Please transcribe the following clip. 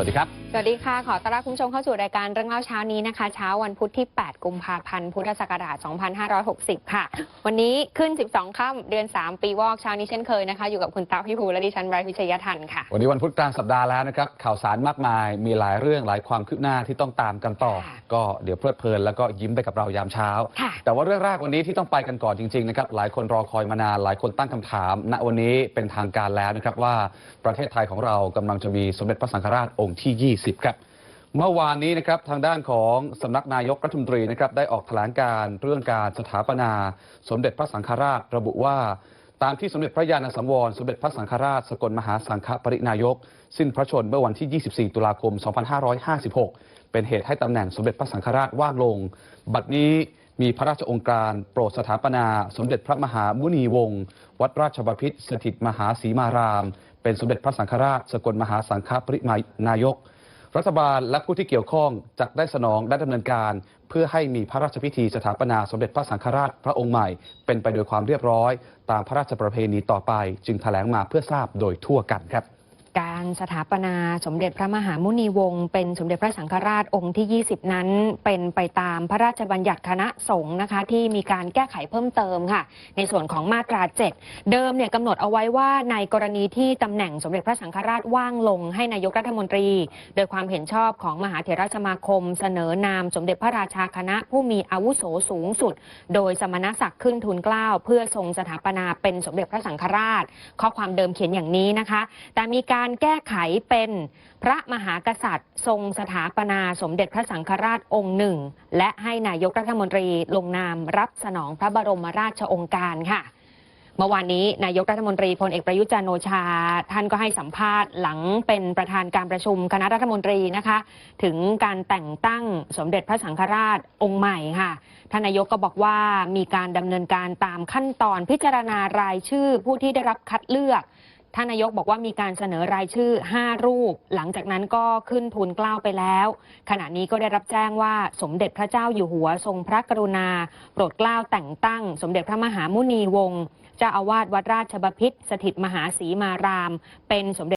วัสดีครับ สวัสดีค่ะ ขอต้อนรับคุณผู้ชมเข้าสู่รายการเรื่องเล่าเช้านี้นะคะ เช้าวันพุธที่ 8 กุมภาพันธ์ พุทธศักราช 2560 ค่ะ วันนี้ขึ้น 12 ค่ำเดือน 3 ปีวอกเช้านี้เช่นเคยนะคะ อยู่กับคุณตาพี่ภูและดิฉันไบรท์พิชยทันค่ะ วันนี้วันพุธกลางสัปดาห์แล้วนะครับ ข่าวสารมากมาย มีหลายเรื่องหลายความคืบหน้าที่ต้องตามกันต่อค่ะก็เดี๋ยวเพลิดเพลินแล้วก็ยิ้มไปกับเรายามเช้าค่ะแต่ว่าเรื่องแรกวันนี้ที่ต้องไปกันก่อนจริงๆนะครับ หลายคนรอคอยมานาน หลายคนตั้งคำถาม ณ วันนี้เป็นทางการแล้วนะครับว่าประเทศไทยของเรากำลังจะมีสมเด็จพระสังฆราชองค์ที่ 20 ครับ เมื่อวานนี้นะครับทางด้านของสำนักนายกรัฐมนตรีนะครับได้ออกแถลงการเรื่องการสถาปนา สมเด็จพระสังฆราชระบุว่าตามที่สมเด็จพระญาณสังวร สมเด็จพระสังฆราชสกลมหาสังฆปรินายก สิ้นพระชนเมื่อวันที่ 24 ตุลาคม 2556 เป็นเหตุให้ตำแหน่งสมเด็จพระสังฆราชว่างลง บัดนี้มีพระราชองค์การโปรดสถาปนา สมเด็จพระมหามุนีวงศ์ วัดราชบพิตรสถิตมหาศรีมาราม เป็นสมเด็จพระสังฆราชสกลมหาสังฆปรินายก รัฐบาลและผู้ที่เกี่ยวข้องจะได้สนองและดำเนินการ เพื่อให้มีพระราชพิธีสถาปนาสมเด็จพระสังฆราชพระองค์ใหม่ เป็นไปโดยความเรียบร้อย ตามพระราชประเพณีต่อไป จึงแถลงมาเพื่อทราบโดยทั่วกันครับ สถาปนาสมเด็จพระมหามุนีวงศ์เป็นสมเด็จพระสังฆราชองค์ที่ 20 นั้น เป็นไปตามพระราชบัญญัติคณะสงฆ์นะคะที่มีการแก้ไขเพิ่มเติมค่ะ ในส่วนของมาตรา 7 เดิมเนี่ยกำหนดเอาไว้ว่าในกรณีที่ตำแหน่งสมเด็จพระสังฆราชว่างลงให้นายกรัฐมนตรี โดยความเห็นชอบของมหาเถรสมาคม เสนอนามสมเด็จพระราชาคณะผู้มีอาวุโสสูงสุด โดยสมณศักดิ์ขึ้นทุนเกล้าเพื่อทรงสถาปนาเป็นสมเด็จพระสังฆราช ข้อความเดิมเขียนอย่างนี้นะคะ แต่มีการแก้ไขเป็นพระมหากษัตริย์ ทรงสถาปนาสมเด็จพระสังฆราชองค์หนึ่ง และให้นายกรัฐมนตรีลงนามรับสนองพระบรมราชโองการค่ะเมื่อวานนี้นายกรัฐมนตรีพลเอกประยุทธ์จันโอชา ท่านก็ให้สัมภาษณ์หลังเป็นประธานการประชุมคณะรัฐมนตรีนะคะ ถึงการแต่งตั้งสมเด็จพระสังฆราชองค์ใหม่ค่ะท่านนายกก็บอกว่ามีการดำเนินการตามขั้นตอนพิจารณารายชื่อผู้ที่ได้รับคัดเลือก ท่านนายกบอกว่ามีการเสนอรายชื่อ 5 รูป หลังจากนั้นก็ขึ้นทุนเกล้าไปแล้ว ขณะนี้ก็ได้รับแจ้งว่าสมเด็จพระเจ้าอยู่หัวทรงพระกรุณา โปรดเกล้าแต่งตั้ง สมเด็จพระมหามุนีวงศ์เจ้าอาวาสวัดราชบพิษสถิตมหาศรีมาราม เป็นสมเด็จ